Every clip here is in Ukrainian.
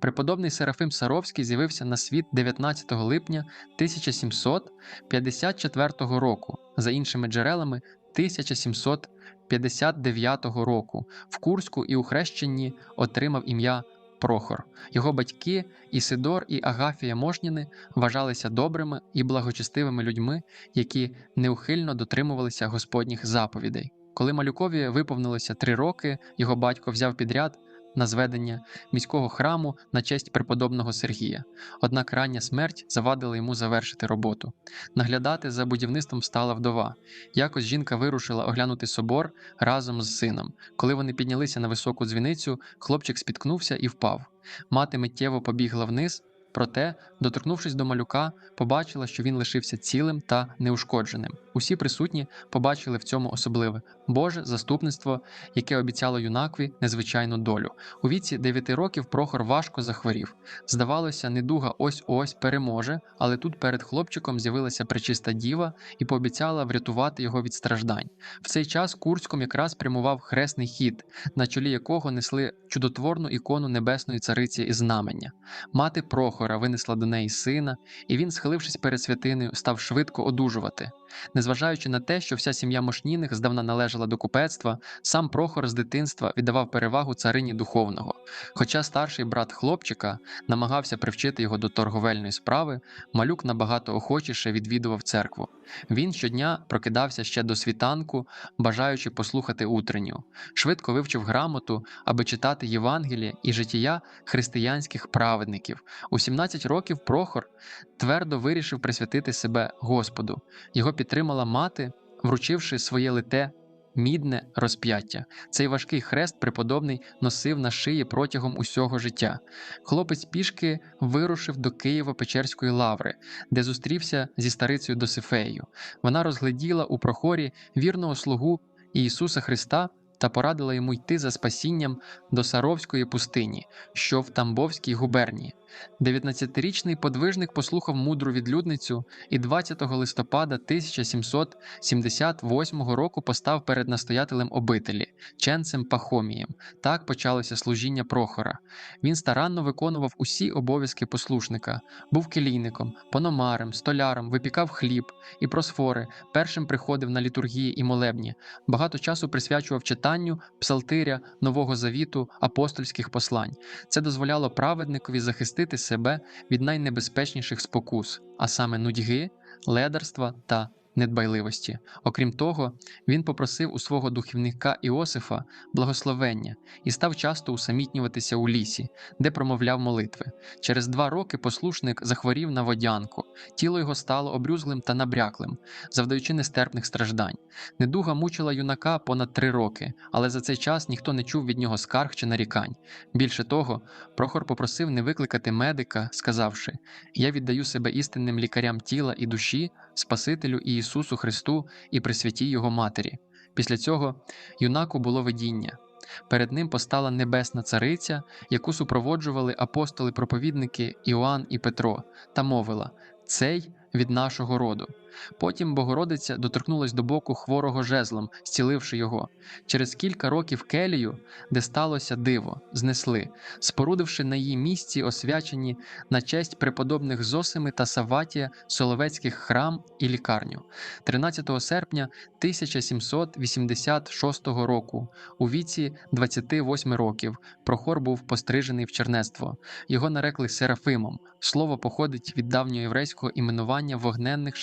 Преподобний Серафим Саровський з'явився на світ 19 липня 1754 року, за іншими джерелами 1759 року. В Курську і у хрещенні отримав ім'я Прохор. Його батьки Ісидор і Агафія Мошніни вважалися добрими і благочестивими людьми, які неухильно дотримувалися Господніх заповідей. Коли малюкові виповнилося три роки, його батько взяв підряд на зведення міського храму на честь преподобного Сергія. Однак рання смерть завадила йому завершити роботу. Наглядати за будівництвом стала вдова. Якось жінка вирушила оглянути собор разом з сином. Коли вони піднялися на високу дзвіницю, хлопчик спіткнувся і впав. Мати миттєво побігла вниз. Проте, доторкнувшись до малюка, побачила, що він лишився цілим та неушкодженим. Усі присутні побачили в цьому особливе Боже заступництво, яке обіцяло юнакові незвичайну долю. У віці 9 років Прохор важко захворів. Здавалося, недуга ось-ось переможе, але тут перед хлопчиком з'явилася пречиста діва і пообіцяла врятувати його від страждань. В цей час Курськом якраз прямував хресний хід, на чолі якого несли чудотворну ікону небесної цариці і знамення. Мати Прохора винесла до неї сина, і він, схилившись перед святиною, став швидко одужувати. Незважаючи на те, що вся сім'я Мошніних здавна належала до купецтва, сам Прохор з дитинства віддавав перевагу царині духовного. Хоча старший брат хлопчика намагався привчити його до торговельної справи, малюк набагато охочіше відвідував церкву. Він щодня прокидався ще до світанку, бажаючи послухати утренню. Швидко вивчив грамоту, аби читати Євангеліє і життя християнських праведників. У 17 років Прохор твердо вирішив присвятити себе Господу. Його підтримала мати, вручивши своє лите мідне розп'яття. Цей важкий хрест преподобний носив на шиї протягом усього життя. Хлопець пішки вирушив до Києво-Печерської лаври, де зустрівся зі старицею Досифеєю. Вона розгляділа у прохорі вірного слугу Ісуса Христа та порадила йому йти за спасінням до Саровської пустині, що в Тамбовській губернії. 19-річний подвижник послухав мудру відлюдницю і 20 листопада 1778 року постав перед настоятелем обителі ченцем Пахомієм. Так почалося служіння Прохора. Він старанно виконував усі обов'язки послушника, був келійником, пономарем, столяром, випікав хліб і просфори, першим приходив на літургії і молебні, багато часу присвячував читанню псалтиря Нового Завіту, апостольських послань. Це дозволяло праведникові захистити себе від найнебезпечніших спокус, а саме нудьги, ледарства та недбайливості. Окрім того, він попросив у свого духівника Іосифа благословення і став часто усамітнюватися у лісі, де промовляв молитви. Через два роки послушник захворів на водянку, тіло його стало обрюзглим та набряклим, завдаючи нестерпних страждань. Недуга мучила юнака понад три роки, але за цей час ніхто не чув від нього скарг чи нарікань. Більше того, Прохор попросив не викликати медика, сказавши: Я віддаю себе істинним лікарям тіла і душі, Спасителю і Ісусу Христу і Пресвятій Його Матері. Після цього юнаку було видіння. Перед ним постала небесна цариця, яку супроводжували апостоли-проповідники Іоанн і Петро, та мовила: Цей від нашого роду. Потім Богородиця доторкнулась до боку хворого жезлом, зціливши його. Через кілька років келію, де сталося диво, знесли, спорудивши на її місці освячені на честь преподобних Зосими та Саватія Соловецьких храм і лікарню. 13 серпня 1786 року, у віці 28 років, Прохор був пострижений в чернецтво. Його нарекли Серафимом. Слово походить від давньоєврейського іменування вогненних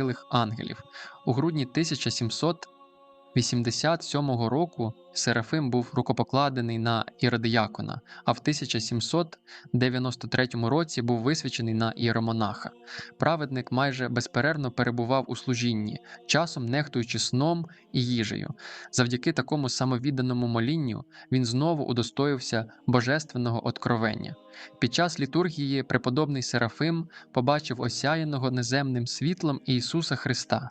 шестикрилих ангелів. У грудні 1787 року Серафим був рукопокладений на іродіякона, а в 1793 році був висвячений на іеромонаха. Праведник майже безперервно перебував у служінні, часом нехтуючи сном і їжею. Завдяки такому самовідданому молінню він знову удостоївся божественного откровення. Під час літургії преподобний Серафим побачив осяяного неземним світлом Ісуса Христа,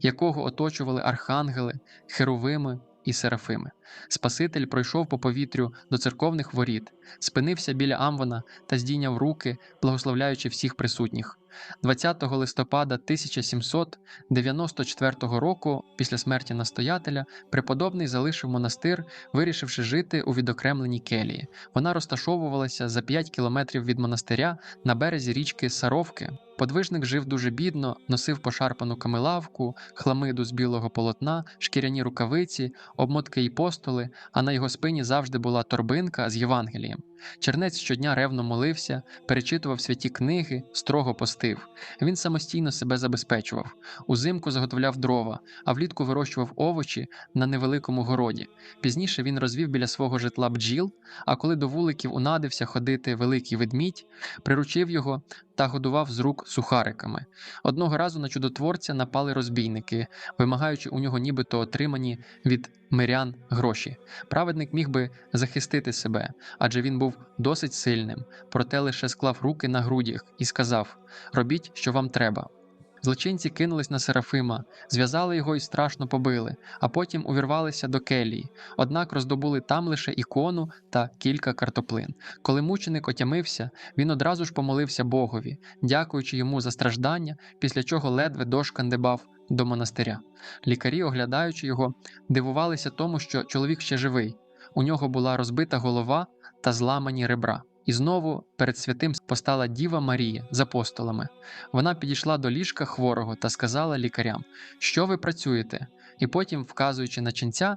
якого оточували архангели, херовими і Серафими. Спаситель пройшов по повітрю до церковних воріт, спинився біля Амвона та здійняв руки, благословляючи всіх присутніх. 20 листопада 1794 року, після смерті настоятеля, преподобний залишив монастир, вирішивши жити у відокремленій келії. Вона розташовувалася за 5 кілометрів від монастиря на березі річки Саровки. Подвижник жив дуже бідно, носив пошарпану камилавку, хламиду з білого полотна, шкіряні рукавиці, обмотки й постоли, а на його спині завжди була торбинка з Євангелієм. Чернець щодня ревно молився, перечитував святі книги, строго постив. Він самостійно себе забезпечував. Узимку заготовляв дрова, а влітку вирощував овочі на невеликому городі. Пізніше він розвів біля свого житла бджіл, а коли до вуликів унадився ходити великий ведмідь, приручив його та годував з рук сухариками. Одного разу на чудотворця напали розбійники, вимагаючи у нього нібито отримані від мирян гроші. Праведник міг би захистити себе, адже він був досить сильним, проте лише склав руки на грудях і сказав: Робіть, що вам треба. Злочинці кинулись на Серафима, зв'язали його і страшно побили, а потім увірвалися до келії, однак роздобули там лише ікону та кілька картоплин. Коли мученик отямився, він одразу ж помолився Богові, дякуючи йому за страждання, після чого ледве дошкандибав до монастиря. Лікарі, оглядаючи його, дивувалися тому, що чоловік ще живий. У нього була розбита голова та зламані ребра. І знову перед святим постала Діва Марія з апостолами. Вона підійшла до ліжка хворого та сказала лікарям, що ви працюєте, і потім, вказуючи на ченця,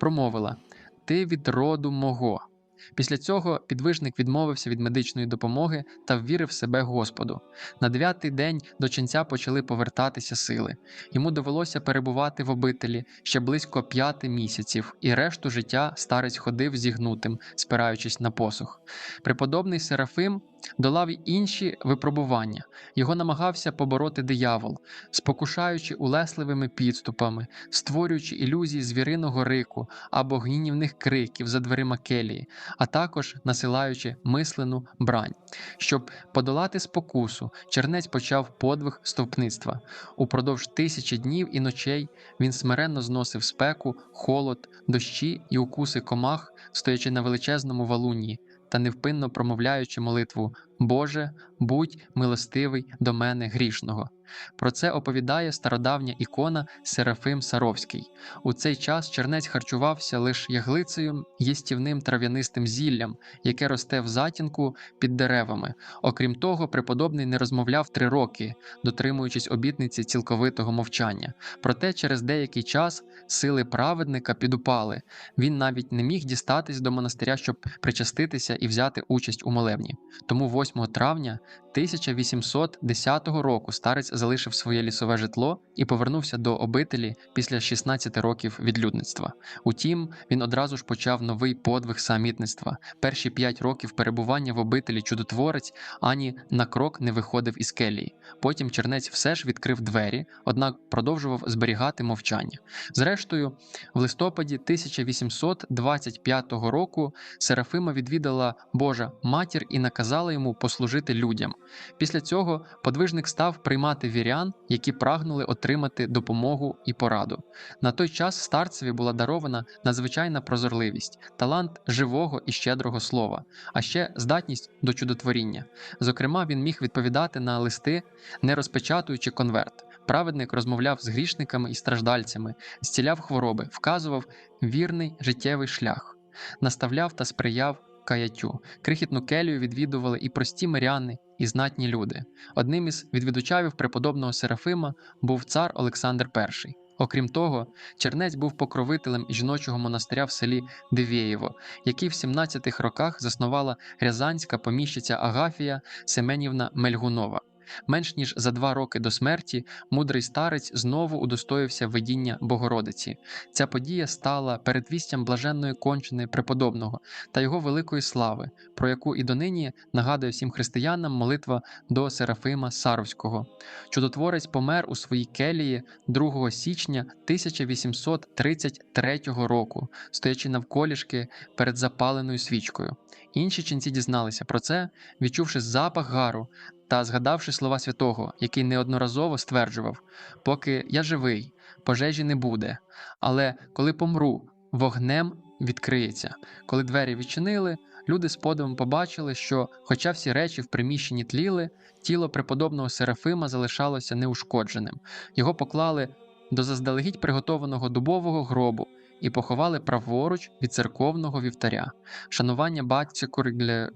промовила: Ти від роду мого. Після цього підвижник відмовився від медичної допомоги та ввірив себе Господу. На дев'ятий день до ченця почали повертатися сили. Йому довелося перебувати в обителі ще близько п'яти місяців, і решту життя старець ходив зігнутим, спираючись на посух. Преподобний Серафим долав інші випробування. Його намагався побороти диявол, спокушаючи улесливими підступами, створюючи ілюзії звіриного рику або гнівних криків за дверима келії, а також насилаючи мислену брань. Щоб подолати спокусу, чернець почав подвиг стовпництва. Упродовж тисячі днів і ночей він смиренно зносив спеку, холод, дощі і укуси комах, стоячи на величезному валунні та невпинно промовляючи молитву Боже, будь милостивий до мене грішного. Про це оповідає стародавня ікона Серафим Саровський. У цей час чернець харчувався лише яглицею, їстівним трав'янистим зіллям, яке росте в затінку під деревами. Окрім того, преподобний не розмовляв три роки, дотримуючись обітниці цілковитого мовчання. Проте через деякий час сили праведника підупали. Він навіть не міг дістатись до монастиря, щоб причаститися і взяти участь у молебні. Тому 8 травня 1810 року старець залишив своє лісове житло і повернувся до обителі після 16 років відлюдництва. Утім, він одразу ж почав новий подвиг самітництва. Перші п'ять років перебування в обителі чудотворець ані на крок не виходив із келії. Потім чернець все ж відкрив двері, однак продовжував зберігати мовчання. Зрештою, в листопаді 1825 року Серафима відвідала Божа матір і наказала йому послужити людям. Після цього подвижник став приймати вірян, які прагнули отримати допомогу і пораду. На той час старцеві була дарована надзвичайна прозорливість, талант живого і щедрого слова, а ще здатність до чудотворіння. Зокрема, він міг відповідати на листи, не розпечатуючи конверт. Праведник розмовляв з грішниками і страждальцями, зціляв хвороби, вказував вірний життєвий шлях, наставляв та сприяв каяттю. Крихітну келію відвідували і прості миряни, і знатні люди. Одним із відвідувачів преподобного Серафима був цар Олександр І. Окрім того, Чернець був покровителем жіночого монастиря в селі Дивєєво, який в 17-х роках заснувала рязанська поміщиця Агафія Семенівна Мельгунова. Менш ніж за два роки до смерті мудрий старець знову удостоївся видіння Богородиці. Ця подія стала передвістям блаженної кончини преподобного та його великої слави, про яку і донині нагадує всім християнам молитва до Серафима Саровського. Чудотворець помер у своїй келії 2 січня 1833 року, стоячи навколішки перед запаленою свічкою. Інші ченці дізналися про це, відчувши запах гару та згадавши слова святого, який неодноразово стверджував: поки я живий, пожежі не буде, але коли помру, вогнем відкриється. Коли двері відчинили, люди з подивом побачили, що, хоча всі речі в приміщенні тліли, тіло преподобного Серафима залишалося неушкодженим. Його поклали до заздалегідь приготованого дубового гробу і поховали праворуч від церковного вівтаря. Шанування батька для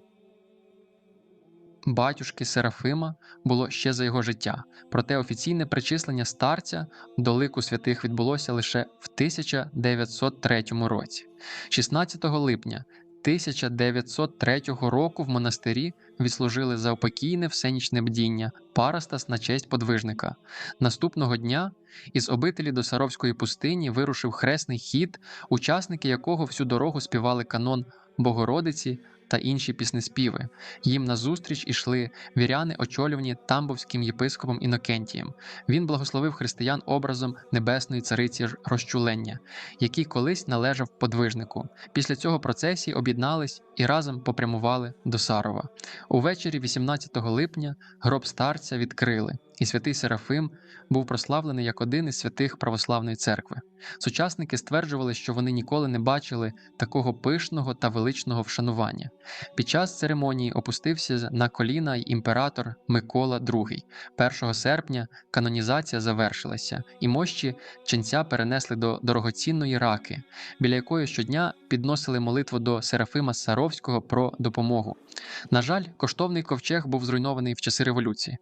батюшки Серафима було ще за його життя, проте офіційне причислення старця до лику святих відбулося лише в 1903 році. 16 липня 1903 року в монастирі відслужили за опокійне всенічне бдіння парастас на честь подвижника. Наступного дня із обителі до Саровської пустині вирушив хресний хід, учасники якого всю дорогу співали канон Богородиці та інші піснеспіви. Їм назустріч ішли віряни, очолювані тамбовським єпископом Інокентієм. Він благословив християн образом небесної цариці розчулення, який колись належав подвижнику. Після цього процесії об'єднались і разом попрямували до Сарова. Увечері 18 липня гроб старця відкрили, і святий Серафим був прославлений як один із святих православної церкви. Сучасники стверджували, що вони ніколи не бачили такого пишного та величного вшанування. Під час церемонії опустився на коліна й імператор Микола II. 1 серпня канонізація завершилася, і мощі ченця перенесли до дорогоцінної раки, біля якої щодня підносили молитву до Серафима Саровського про допомогу. На жаль, коштовний ковчег був зруйнований в часи революції.